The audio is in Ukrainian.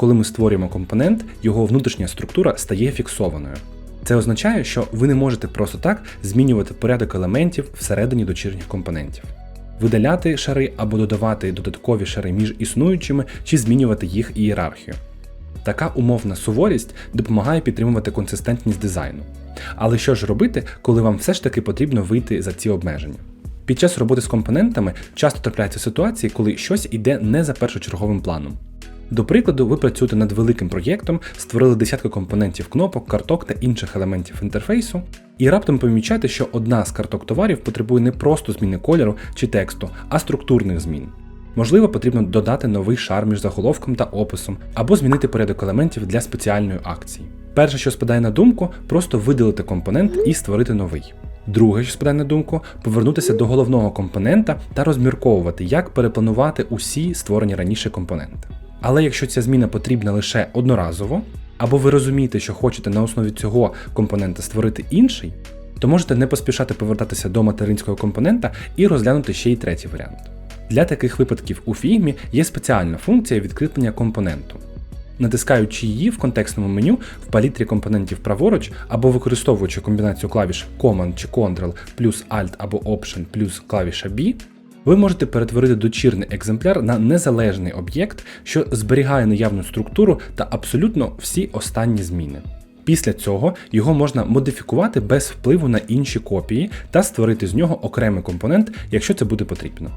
Коли ми створюємо компонент, його внутрішня структура стає фіксованою. Це означає, що ви не можете просто так змінювати порядок елементів всередині дочірніх компонентів, видаляти шари або додавати додаткові шари між існуючими чи змінювати їх ієрархію. Така умовна суворість допомагає підтримувати консистентність дизайну. Але що ж робити, коли вам все ж таки потрібно вийти за ці обмеження? Під час роботи з компонентами часто трапляються ситуації, коли щось іде не за першочерговим планом. До прикладу, ви працюєте над великим проєктом, створили десятки компонентів кнопок, карток та інших елементів інтерфейсу, і раптом помічаєте, що одна з карток товарів потребує не просто зміни кольору чи тексту, а структурних змін. Можливо, потрібно додати новий шар між заголовком та описом, або змінити порядок елементів для спеціальної акції. Перше, що спадає на думку, просто видалити компонент і створити новий. Друге, що спадає на думку, повернутися до головного компонента та розмірковувати, як перепланувати усі створені раніше компоненти. Але якщо ця зміна потрібна лише одноразово, або ви розумієте, що хочете на основі цього компонента створити інший, то можете не поспішати повертатися до материнського компонента і розглянути ще й третій варіант. Для таких випадків у Figma є спеціальна функція відкріплення компоненту. Натискаючи її в контекстному меню в палітрі компонентів праворуч або використовуючи комбінацію клавіш Command чи Ctrl плюс Alt або Option плюс клавіша B, ви можете перетворити дочірний екземпляр на незалежний об'єкт, що зберігає наявну структуру та абсолютно всі останні зміни. Після цього його можна модифікувати без впливу на інші копії та створити з нього окремий компонент, якщо це буде потрібно.